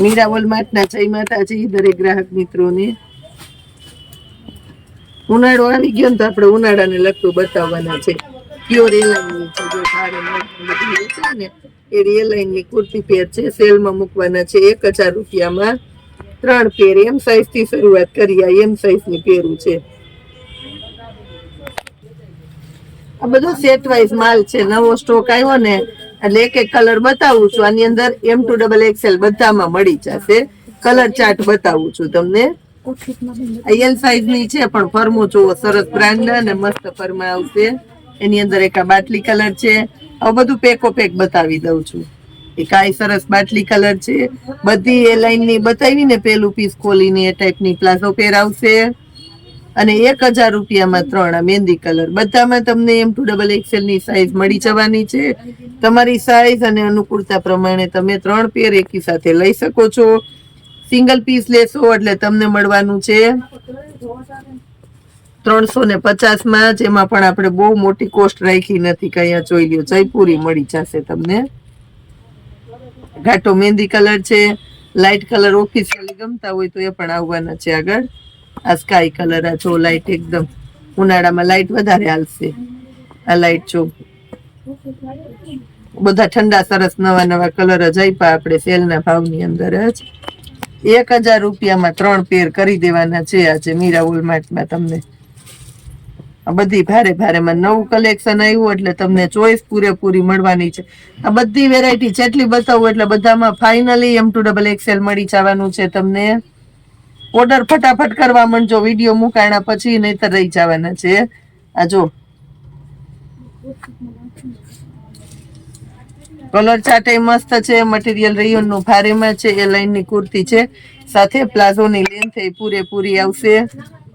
મીરા વોલમાર્ટના જય માતાજી, દરેક ગ્રાહક મિત્રોને. ઉનાળો આવી ગયો તો આપણે ઉનાળાને લગતું બતાવવાના છે. પ્યોર એલાઇનની છે, જો મળતું બધી ને, એ એલાઇનની કુર્તી પેર છે, સેલમાં મૂકવાના છે, એક હજાર રૂપિયામાં ત્રણ પેર એમ સાઈઝથી શરૂઆત કરી, આ એમ સાઈઝની પેરું છે. આ બધો સેટ વાઇઝ માલ છે, નવો સ્ટોક આવ્યો ને એટલે એક એક કલર બતાવું છું. આની અંદર એમ ટુ ડબલ એક્સેલ બધામાં મળી જશે. કલર ચાર્ટ બતાવું છું તમને. એલ સાઈઝની છે, પણ ફરમો જોવો. સરસ બ્રાન્ડ અને મસ્ત ફરમા આવશે. એની અંદર એક આ બાટલી કલર છે. આ બધું પેકો પેક બતાવી દઉં છું. એક આ સરસ બાટલી કલર છે. બધી એ લાઈનની બતાવી ને પેલું પીસ ખોલીને એ ટાઈપની પ્લાઝો પહેરાવશે આવશે. અને એક હજાર રૂપિયામાં ત્રણ આ મહેંદી કલર. બધામાં તમને એમ ટુ ડબલ એક્સેલની સાઈઝ મળી જવાની છે. તમારી સાઈઝ અને અનુકૂળતા પ્રમાણે તમે ત્રણ પેર એકી સાથે લઈ શકો છો. સિંગલ પીસ લેશો એટલે તમને મળવાનું છે ત્રણસો ને પચાસમાં જેમાં પણ આપણે બહુ મોટી કોસ્ટ રાખી નથી કે જોઈ લ્યો, જયપુરી મળી જશે તમને. ઘાટો મહેંદી કલર છે. લાઇટ કલર ઓફિસ ગમતા હોય તો એ પણ આવવાના છે આગળ. આ સ્કાય કલર આ જો લાઇટ એકદમ. ઉનાળામાં લાઇટ વધારે હાલશે. આ લાઇટ જો. બધા ઠંડા, સરસ નવા નવા કલર જ આપ્યા આપણે સેલના ભાવની અંદર જ. એક હજાર રૂપિયામાં ત્રણ પેર કરી દેવાના છે આજે મીરા વોલમાર્ટમાં તમને. આ બધી ભારે ભારેમાં નવું કલેક્શન આવ્યું એટલે તમને ચોઈસ પૂરેપૂરી મળવાની છે. આ બધી વેરાયટી જેટલી બતાવું એટલે બધામાં finally M to double XL મળી જવાનું છે તમને. ઓર્ડર ફટાફટ કરવા માંડજો, વીડિયો મુકાણા પછી નહીતર રહી જવાના છે. આ જો. કલર ચાટે મસ્ત છે મટીરિયલનું ભારેમાં છે, એ લાઈનની કુર્તી છે. સાથે પ્લાઝો ની લેન્થ એ પૂરેપૂરી આવશે.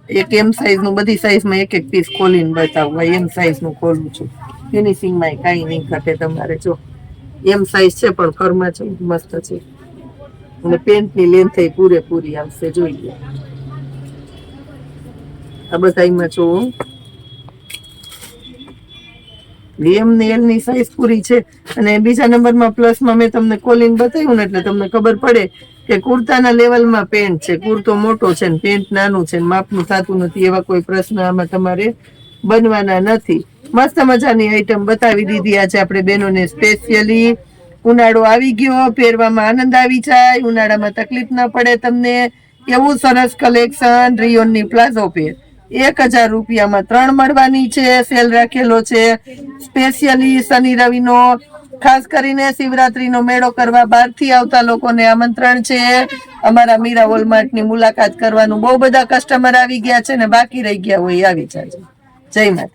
એક એમ સાઈઝનું, બધી સાઈઝમાં એક એક પીસ ખોલીને બતાવવા એમ સાઈઝનું ખોલું છું. ફિનિશિંગમાં કઈ નહીં ઘટે તમારે, જો. એમ સાઈઝ છે, પણ ફરમાં છે મસ્ત છે. અને પેન્ટની લેન્થ પૂરેપૂરી આવશે જોઈએ આ બધા એમાં જોવો એમ ને ની સાઈઝ પૂરી છે અને બીજા નંબરમાં પ્લસમાં મેં તમને કોલિંગ બતાવ્યું ને એટલે તમને ખબર પડે કે કુર્તાના લેવલમાં પેન્ટ છે. કુર્તો મોટો છે ને પેન્ટ નાનું છે ને માપનું થતું નથી એવા કોઈ પ્રશ્ન આમાં તમારે બનવાના નથી. મસ્ત મજાની આઈટમ બતાવી દીધી આજે આપણે બહેનોને સ્પેશિયલી ઉનાળો આવી ગયો, પહેરવામાં આનંદ આવી જાય, ઉનાળામાં તકલીફ ના પડે તમને. એવું સરસ કલેક્શન રિયોનની પ્લાઝો પેર એક હજાર રૂપિયામાં ત્રણ મળવાની છે સેલ રાખેલો છે. સ્પેશિયલી શનિ રવિનો, ખાસ કરીને શિવરાત્રીનો મેળો કરવા બહારથી આવતા લોકોને આમંત્રણ છે. અમારા મીરા વોલમાર્ટની મુલાકાત કરવાનું બહુ બધા કસ્ટમર આવી ગયા છે ને બાકી રહી ગયા હોય આવી જાય જય માતા